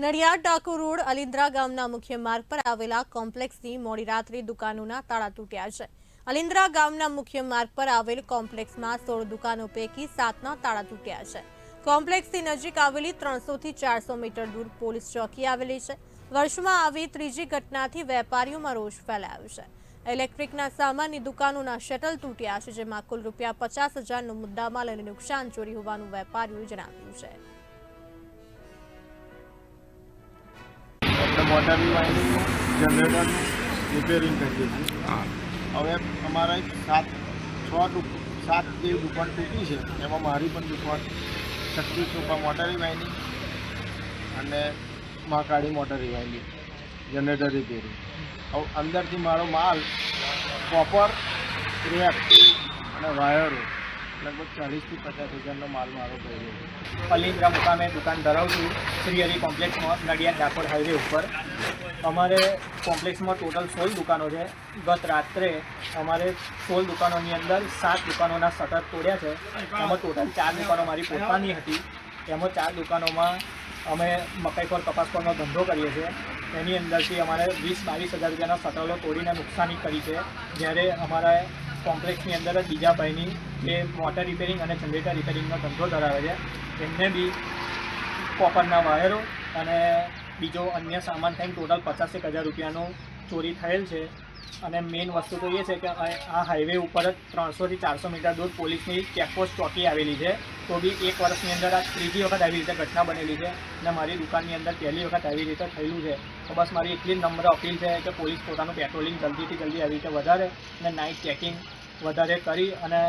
Nadiad Dakor road Alindra ગામના મુખ્ય માર્ગ પર આવેલા કોમ્પ્લેક્સની મોડી રાત્રે દુકાનોના તાળા તૂટ્યા છે. અલિન્દ્રા ગામના મુખ્ય માર્ગ પર આવેલ કોમ્પ્લેક્સમાં સોળ દુકાનો પૈકી સાતના તાળા તૂટ્યા છે. કોમ્પ્લેક્સની નજીક આવેલી ત્રણસોથી ચારસો મીટર દૂર પોલીસ ચોકી આવેલી છે. વર્ષમાં આવી ત્રીજી ઘટનાથી વેપારીઓમાં રોષ ફેલાયો છે. ઇલેક્ટ્રિકના સામાનની દુકાનોના શટલ તૂટ્યા છે, જેમાં કુલ રૂપિયા પચાસ હજારનો મુદ્દામાલ અને નુકસાન ચોરી હોવાનું વેપારીઓએ જણાવ્યું છે. મોટરની વાયરિંગનું જનરેટરનું રિપેરિંગ કરીએ છીએ. હવે અમારા એક સાત, છ સાત જેવી દુકાન તૂટી છે. એમાં મારી પણ દુકાન શક્તિ ચોપા મોટરી વાયરિંગ અને મા કાળી મોટરી વાયરિંગ જનરેટર રિપેરિંગ હવે અંદરથી મારો માલ કોપર ક્રેક અને વાયરો લગભગ ચાલીસથી પચાસ હજારનો માલ મારો છે. અલિન્દ્રા મુકામે દુકાન ધરાવું છું શ્રી હરિ કોમ્પ્લેક્સમાં નડિયાદ ડાકોર હાઈવે ઉપર. અમારે કોમ્પ્લેક્સમાં ટોટલ સોળ દુકાનો છે. ગત રાત્રે અમારે સોળ દુકાનોની અંદર સાત દુકાનોના શટર તોડ્યા છે. એમાં ટોટલ ચાર દુકાનો મારી પોતાની હતી. એમાં ચાર દુકાનોમાં અમે મકાઈ પર કપાસ પરનો ધંધો કરીએ છીએ. એની અંદરથી અમારે વીસ બાવીસ હજાર રૂપિયાના શટરો તોડીને નુકસાની કરી છે. જ્યારે અમારા કોમ્પ્લેક્સની અંદર જ બીજા ભાઈની જે મોટર રિપેરિંગ અને જનરેટર રિપેરિંગનો ધંધો ધરાવે છે એમને બી કોપરના વાયરો અને બીજો અન્ય સામાન થઈને ટોટલ પચાસેક હજાર રૂપિયાનું ચોરી થયેલ છે. અને મેઇન વસ્તુ તો એ છે કે આ હાઈવે ઉપર જ ત્રણસોથી ચારસો મીટર દૂર પોલીસની ચેકપોસ્ટ ચોકી આવેલી છે. તો બી એક વર્ષની અંદર આ ત્રીજી વખત આવી રીતે ઘટના બનેલી છે અને મારી દુકાનની અંદર પહેલી વખત આવી રીતે થયેલું છે. તો બસ મારી એટલી જ નમ્ર અપીલ છે કે પોલીસ પોતાનું પેટ્રોલિંગ જલ્દીથી જલ્દી આવી રીતે વધારે અને નાઇટ ચેકિંગ વધારે કરી અને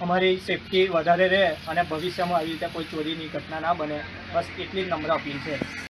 અમારી સેફટી વધારે રહે અને ભવિષ્યમાં આવી રીતે કોઈ ચોરીની ઘટના ના બને. બસ એટલી જ નમ્ર અપીલ છે.